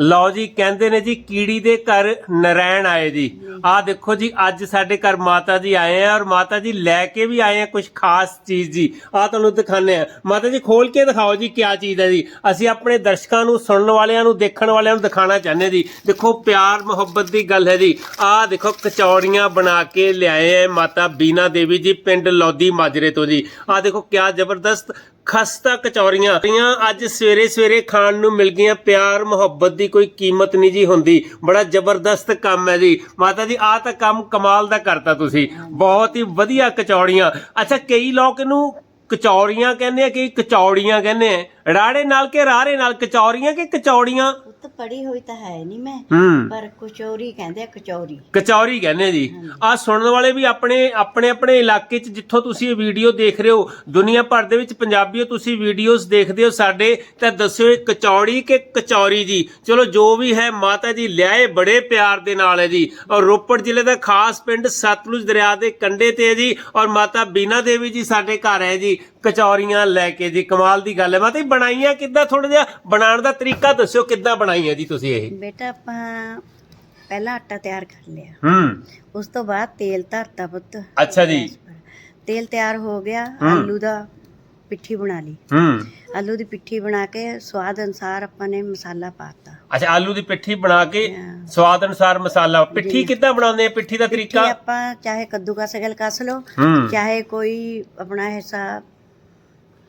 ਲਓ ਜੀ, ਕਹਿੰਦੇ ਨੇ ਜੀ, ਕੀੜੀ ਦੇ ਘਰ ਨਰੈਣ ਆਏ ਜੀ। ਆਹ ਦੇਖੋ ਜੀ, ਅੱਜ ਸਾਡੇ ਘਰ ਮਾਤਾ ਜੀ ਆਏ ਆ ਔਰ ਮਾਤਾ ਜੀ ਲੈ ਕੇ ਵੀ ਆਏ ਆ ਕੁਝ ਖਾਸ ਚੀਜ਼ ਜੀ। ਆਹ ਤੁਹਾਨੂੰ ਦਿਖਾਣੇ ਆ। ਮਾਤਾ ਜੀ, ਖੋਲ ਕੇ ਦਿਖਾਓ ਜੀ ਕੀ ਚੀਜ਼ ਹੈ ਜੀ। ਅਸੀਂ ਆਪਣੇ ਦਰਸ਼ਕਾਂ ਨੂੰ, ਸੁਣਨ ਵਾਲਿਆਂ ਨੂੰ, ਦੇਖਣ ਵਾਲਿਆਂ ਨੂੰ ਦਿਖਾਣਾ ਚਾਹੁੰਦੇ ਜੀ। ਦੇਖੋ, ਪਿਆਰ, ਮੁਹੱਬਤ ਦੀ ਗੱਲ ਹੈ ਜੀ। ਆਹ ਦੇਖੋ, ਕਚੌੜੀਆਂ ਬਣਾ ਕੇ ਲਿਆਏ ਆ ਮਾਤਾ ਬੀਨਾ ਦੇਵੀ ਜੀ, ਪਿੰਡ ਲੋਦੀ ਮਾਜਰੇ ਤੋਂ ਜੀ। ਆਹ ਦੇਖੋ, ਕਿਆ ਜ਼ਬਰਦਸਤ ਖਸਤਾ ਕਚੌਰੀਆਂ। ਇਹ ਅੱਜ ਸਵੇਰੇ ਸਵੇਰੇ ਖਾਣ ਨੂੰ ਮਿਲ ਗਈਆਂ ਪਿਆਰ, ਮੁਹੱਬਤ ਦੀ ਕੋਈ ਕੀਮਤ ਨਹੀਂ ਜੀ ਹੁੰਦੀ। ਬੜਾ ਜ਼ਬਰਦਸਤ ਕੰਮ ਹੈ ਜੀ। ਮਾਤਾ ਜੀ, ਆਹ ਤਾਂ ਕੰਮ ਕਮਾਲ ਦਾ ਕਰਤਾ ਤੁਸੀਂ। ਬਹੁਤ ਹੀ ਵਧੀਆ ਕਚੌੜੀਆਂ ਅੱਛਾ, ਕਈ ਲੋਕ ਇਹਨੂੰ ਕਚੌੜੀਆਂ ਕਹਿੰਦੇ ਆ, ਕਈ ਕਚੌੜੀਆਂ ਕਹਿੰਦੇ ਆ। ਰਾੜੇ ਨਾਲ ਕੇ ਰਾਰੇ ਨਾਲ? ਕਚੌਰੀਆਂ ਕਿ ਕਚੌੜੀਆਂ? ਪੁੱਤ ਪੜੀ ਹੋਈ ਤਾਂ ਹੈ ਨਹੀਂ ਮੈਂ ਹੂੰ। ਪਰ ਕਚੌਰੀ ਕਹਿੰਦੇ ਆ ਕਚੌਰੀ। ਕਚੌਰੀ ਕਹਿੰਦੇ ਜੀ। ਆ ਸੁਣਨ ਵਾਲੇ ਵੀ ਆਪਣੇ ਆਪਣੇ ਆਪਣੇ ਇਲਾਕੇ 'ਚ ਜਿੱਥੋਂ ਤੁਸੀਂ ਇਹ ਵੀਡੀਓ ਦੇਖ ਰਹੇ ਹੋ ਦੁਨੀਆ ਭਰ ਦੇ ਵਿੱਚ ਪੰਜਾਬੀਓ ਤੁਸੀਂ ਵੀਡੀਓਜ਼ ਦੇਖਦੇ ਹੋ ਸਾਡੇ ਤਾਂ ਦੱਸਿਓ ਇਹ ਕਚੌੜੀ ਕਿ ਕਚੌਰੀ ਜੀ। ਚਲੋ ਜੋ ਵੀ ਹੈ ਮਾਤਾ ਜੀ ਲਿਆਏ ਬੜੇ ਪਿਆਰ ਦੇ ਨਾਲ ਹੈ ਜੀ। ਔਰ ਰੋਪੜ ਜ਼ਿਲ੍ਹੇ ਦਾ ਖਾਸ ਪਿੰਡ ਸਤਲੁਜ ਦਰਿਆ ਦੇ ਕੰਢੇ ਤੇ ਹੈ ਜੀ। ਔਰ ਮਾਤਾ ਬੀਨਾ ਦੇਵੀ ਜੀ ਸਾਡੇ ਘਰ ਹੈ ਜੀ। ਕਚੌਰੀਆਂ ਲੈ ਕੇ ਜੀ ਕਮਾਲ ਦੀ ਗੱਲ ਹੈ। ਮਾਤਾ ਜੀ ਬਣਾਈਆਂ ਕਿੱਦਾਂ ਥੋੜਾ ਜਿਹਾ? ਬਣਾਉਣ ਦਾ ਤਰੀਕਾ ਦੱਸਿਓ ਕਿੱਦਾਂ ਬਣਾਈਆਂ ਜੀ ਤੁਸੀਂ ਇਹ? ਬੇਟਾ ਆਪਾਂ ਪਹਿਲਾਂ ਆਟਾ ਤਿਆਰ ਕਰ ਲਿਆ। ਹੂੰ। ਉਸ ਤੋਂ ਬਾਅਦ ਤੇਲ ਧਰਤਾ ਪੁੱਤ। ਅੱਛਾ ਜੀ। ਤੇਲ ਤਿਆਰ ਹੋ ਗਿਆ। ਆਲੂ ਦਾ ਪਿੱਠੀ ਬਣਾ ਲਈ। ਹੂੰ। ਆਲੂ ਦੀ ਪਿੱਠੀ ਬਣਾ ਕੇ ਸਵਾਦ ਅਨਸਾਰ ਆਪਾਂ ਨੇ ਮਸਾਲਾ ਪਾਤਾ। ਅੱਛਾ ਆਲੂ ਦੀ ਪਿੱਠੀ ਬਣਾ ਕੇ। ਸਵਾਦ ਅਨੁਸਾਰ ਮਸਾਲਾ। ਪਿੱਠੀ ਕਿੱਦਾਂ ਬਣਾਉਂਦੇ ਆ? ਪਿੱਠੀ ਦਾ ਤਰੀਕਾ? ਆਪਾਂ ਚਾਹੇ ਕੱਦੂਕਸ ਗਲ ਕਸ ਲਓ ਚਾਹੇ ਕੋਈ ਆਪਣਾ ਹਿੱਸਾ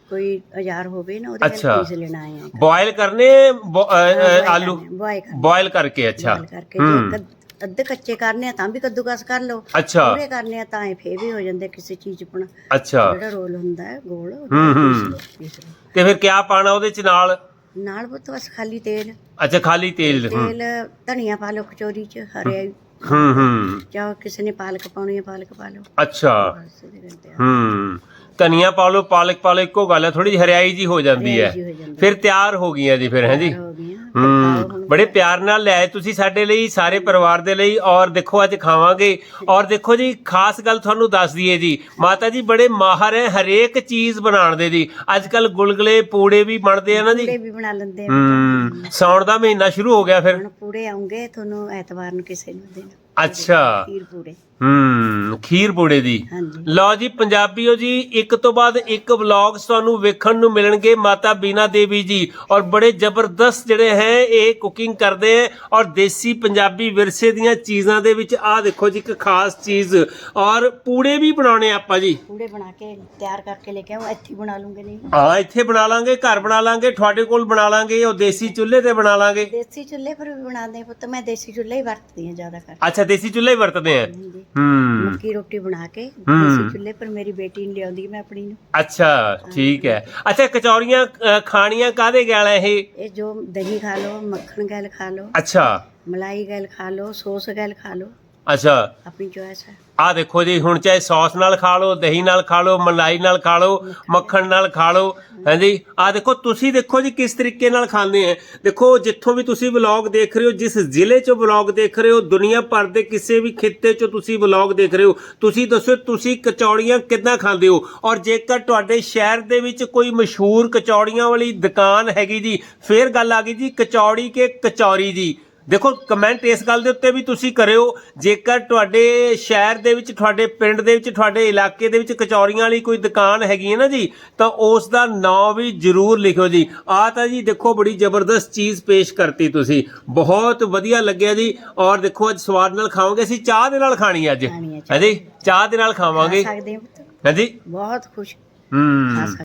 ਕੋਈ ਔਜ਼ਾਰ ਹੋਵੇ ਨਾ ਉਹਦੇ ਅੱਛਾ। ਨਾਲ ਪੀਸ ਲੈਣਾ ਹੈ ਬੋਇਲ ਕਰਨੇ ਬੋ- ਅ, ਅ, ਆਲੂ? ਬੋਏ ਕਰ ਬੋਇਲ ਕਰਕੇ ਅੱਛਾ। ਕਰਕੇ ਹੂੰ ਜੇ ਕੱਦ- ਅੱਧੇ ਕੱਚੇ ਕਰਨੇ ਆ ਤਾਂ ਵੀ ਕੱਦੂਕਸ ਕਰ ਲਓ। ਅੱਛਾ। ਪੂਰੇ ਕਰਨੇ ਆ ਤਾਂ ਇਹ ਫੇਰ ਵੀ ਹੋ ਜਾਂਦੇ ਕਿਸੇ ਚੀਜ਼ ਆਪਣਾ। ਅੱਛਾ। ਜਿਹੜਾ ਰੋਲ ਹੁੰਦਾ ਹੈ ਗੋਲ ਉਹਦੇ ਹੂੰ, ਨਾਲ ਹੂੰ। ਪੀਸ ਲਓ, ਪੀਸ ਲਓ। ਤੇ ਫਿਰ ਕਿਆ ਪਾਣਾ ਉਹਦੇ ਚ ਨਾਲ? ਨਾਲ ਬਸ ਖਾਲੀ ਤੇਲ। ਅੱਛਾ ਖਾਲੀ ਤੇਲ ਹੂੰ। ਤੇਲ ਧਨੀਆ ਪਾ ਲਓ ਕਚੋਰੀ ਚ ਹਰੇ ਹੂੰ ਹੂੰ। ਕਿਸੇ ਨੇ ਪਾਲਕ ਪਾਉਣੀ ਹੈ ਪਾਲਕ ਪਾ ਲਓ। ਅੱਛਾ। ਬਸ ਇਹਦੇ ਨਾਲ ਤਿਆਰ। ਹੂੰ। ਧਨੀਆ ਪਾ ਲਓ ਪਾਲਕ ਪਾ ਲਓ ਇੱਕੋ ਗੱਲ ਹੈ ਥੋੜੀ ਜਿਹੀ ਹਰਿਆਈ ਜੀ ਹੋ ਜਾਂਦੀ ਹੈ। ਹਰਿਆਈ ਜਿਹੀ ਹੋ ਜਾਂਦੀ ਫਿਰ ਤਿਆਰ ਹੋ ਗਈਆਂ ਜੀ ਫਿਰ ਹੈ ਜੀ? ਹੋ ਹੂੰ। ਬੜੇ ਪਿਆਰ ਨਾਲ ਲਿਆਏ ਤੁਸੀਂ ਸਾਡੇ ਲਈ ਸਾਰੇ ਪਰਿਵਾਰ ਦੇ ਲਈ ਔਰ ਦੇਖੋ ਅੱਜ ਖਾਵਾਂਗੇ। ਔਰ ਦੇਖੋ ਜੀ ਖਾਸ ਗੱਲ ਤੁਹਾਨੂੰ ਦੱਸ ਦਈਏ ਜੀ ਮਾਤਾ ਜੀ ਬੜੇ ਮਾਹਰ ਹੈ ਹਰੇਕ ਚੀਜ਼ ਬਣਾਉਣ ਦੇ ਜੀ। ਅੱਜ ਕੱਲ ਗੁਲਗਲੇ ਪੂੜੇ ਵੀ ਬਣਦੇ ਆ ਨਾ ਜੀ। ਪੂੜੇ ਵੀ ਬਣਾ ਲੈਂਦੇ ਆ। ਹੂੰ। ਸੌਣ ਦਾ ਮਹੀਨਾ ਸ਼ੁਰੂ ਹੋ ਗਿਆ ਫਿਰ। ਹੁਣ ਪੂੜੇ ਆਉਂਗੇ ਤੁਹਾਨੂੰ ਐਤਵਾਰ ਨੂੰ ਕਿਸੇ ਨੂੰ ਦੇਣਾ। ਅੱਛਾ। ਖੀਰ ਪੂੜੇ ਹੂੰ ਖੀਰ ਪੂੜੇ ਦੀ। ਹਾਂਜੀ। ਲਓ ਜੀ ਪੰਜਾਬੀਓ ਜੀ ਇੱਕ ਤੋਂ ਬਾਅਦ ਇੱਕ ਵਲੌਗਸ ਤੁਹਾਨੂੰ ਵੇਖਣ ਨੂੰ ਮਿਲਣਗੇ ਮਾਤਾ ਬੀਨਾ ਦੇਵੀ ਜੀ। ਔਰ ਬੜੇ ਜ਼ਬਰਦਸਤ ਜਿਹੜੇ ਹੈ ਇਹ ਕੁਕਿੰਗ ਕਰਦੇ ਹੈ। ਔਰ ਦੇਸੀ ਪੰਜਾਬੀ ਵਿਰਸੇ ਦੀਆਂ ਚੀਜ਼ਾਂ ਦੇ ਵਿੱਚ ਆਹ ਦੇਖੋ ਜੀ ਇੱਕ ਖਾਸ ਚੀਜ਼। ਔਰ ਪੂੜੇ ਵੀ ਬਣਾਉਣੇ ਆਪਾਂ ਜੀ। ਪੂੜੇ ਬਣਾ ਕੇ ਤਿਆਰ ਕਰਕੇ ਲੈ ਕੇ ਆਓ ਇੱਥੇ ਹੀ ਬਣਾ ਲੂੰਗੇ ਨਹੀਂ ਹਾਂ ਇੱਥੇ ਬਣਾ ਲਾਂਗੇ ਘਰ ਬਣਾ ਲਾਂਗੇ ਤੁਹਾਡੇ ਕੋਲ ਬਣਾ ਲਾਂਗੇ ਉਹ ਦੇਸੀ ਚੁੱਲ੍ਹੇ ਤੇ ਬਣਾ ਲਾਂਗੇ। ਦੇਸੀ ਚੁੱਲ੍ਹੇ ਪਰ ਵੀ ਬਣਾਉਂਦੇ ਆ ਪੁੱਤ ਮੈਂ ਦੇਸੀ ਚੁੱਲ੍ਹਾ ਹੀ ਵਰਤਦੀ ਹਾਂ ਜ਼ਿਆਦਾ ਕਰ ਅੱਛਾ ਦੇਸੀ ਚੁੱਲ੍ਹੇ ਹੀ ਵਰਤਦੇ ਆ? ਹੂੰ। ਮੱਕੀ ਰੋਟੀ ਬਣਾ ਕੇ ਹੂੰ। ਦੇਸੀ ਚੁੱਲ੍ਹੇ ਪਰ ਮੇਰੀ ਬੇਟੀ ਨੂੰ ਲਿਆਉਂਦੀ ਮੈਂ ਆਪਣੀ ਨੂੰ। ਅੱਛਾ ਠੀਕ ਹੈ। ਅੱਛਾ ਕਚੌਰੀਆਂ ਅ, ਖਾਣੀਆਂ ਕਾਦੇ ਗੈਲ ਹੈ ਇਹ? ਇਹ ਜੋ ਦਹੀਂ ਖਾ ਲਓ ਮੱਖਣ ਗੈਲ ਖਾ ਲਓ ਅੱਛਾ। ਮਲਾਈ ਗੈਲ ਖਾ ਲਓ ਸੌਸ ਗੈਲ ਖਾ ਲਓ। ਅੱਛਾ। ਆਪਣੀ ਚੋਇਸ ਹੈ ਆ ਦੇਖੋ ਜੀ ਹੁਣ ਚਾਹੇ ਸੌਸ ਨਾਲ ਖਾ ਲਓ ਦਹੀਂ ਨਾਲ ਖਾ ਲਓ ਮਲਾਈ ਨਾਲ ਖਾ ਲਓ ਮੱਖਣ ਨਾਲ। ਖਾ ਲਓ ਹਾਂਜੀ। ਆ ਦੇਖੋ ਤੁਸੀਂ ਦੇਖੋ ਜੀ ਕਿਸ ਤਰੀਕੇ ਨਾਲ ਖਾਂਦੇ ਆ। ਦੇਖੋ ਜਿੱਥੋਂ ਵੀ ਤੁਸੀਂ ਵਲੌਗ ਦੇਖ ਰਹੇ ਹੋ ਜਿਸ ਜ਼ਿਲ੍ਹੇ 'ਚੋਂ ਵਲੌਗ ਦੇਖ ਰਹੇ ਹੋ ਦੁਨੀਆ ਭਰ ਦੇ ਕਿਸੇ ਵੀ ਖਿੱਤੇ 'ਚੋਂ ਤੁਸੀਂ ਵਲੌਗ ਦੇਖ ਰਹੇ ਹੋ ਤੁਸੀਂ ਦੱਸੋ ਤੁਸੀਂ ਕਚੌੜੀਆਂ ਕਿੱਦਾਂ ਖਾਂਦੇ ਹੋ? ਔਰ ਜੇਕਰ ਤੁਹਾਡੇ ਸ਼ਹਿਰ ਦੇ ਵਿੱਚ ਕੋਈ ਮਸ਼ਹੂਰ ਕਚੌੜੀਆਂ ਵਾਲੀ ਦੁਕਾਨ ਹੈਗੀ ਜੀ ਫੇਰ ਗੱਲ ਆ ਗਈ ਜੀ ਕਚੌੜੀ ਕੇ ਕਚੌਰੀ ਜੀ। ਦੇਖੋ ਕਮੈਂਟ ਇਸ ਗੱਲ ਦੇ ਉੱਤੇ ਵੀ ਤੁਸੀਂ ਕਰਿਓ ਜੇਕਰ ਤੁਹਾਡੇ ਸ਼ਹਿਰ ਦੇ ਵਿੱਚ ਤੁਹਾਡੇ ਪਿੰਡ ਦੇ ਵਿੱਚ ਤੁਹਾਡੇ ਇਲਾਕੇ ਦੇ ਵਿੱਚ ਕਚੌਰੀਆਂ ਵਾਲੀ ਕੋਈ ਦੁਕਾਨ ਹੈਗੀ ਹੈ ਨਾ ਜੀ ਤਾਂ ਉਸ ਦਾ ਨਾਮ ਵੀ ਜਰੂਰ ਲਿਖਿਓ ਜੀ। ਆ ਤਾਂ ਜੀ ਦੇਖੋ ਬੜੀ ਜ਼ਬਰਦਸਤ ਚੀਜ਼ ਪੇਸ਼ ਕਰਤੀ ਤੁਸੀਂ। ਬਹੁਤ ਵਧੀਆ ਲੱਗਿਆ ਜੀ। ਔਰ ਦੇਖੋ ਅੱਜ ਸਵਾਦ ਨਾਲ ਖਾਵਾਂਗੇ ਅਸੀਂ ਚਾਹ ਦੇ ਨਾਲ ਖਾਣੀ ਅੱਜ। ਹੈ। ਹਾਂਜੀ ਚਾਹ। ਦੇ ਨਾਲ ਖਾਵਾਂਗੇ। ਸਕਦੇ ਹਾਂ ਪੁੱਤ। ਹਾਂਜੀ ਬਹੁਤ ਖੁਸ਼। ਹੂੰ।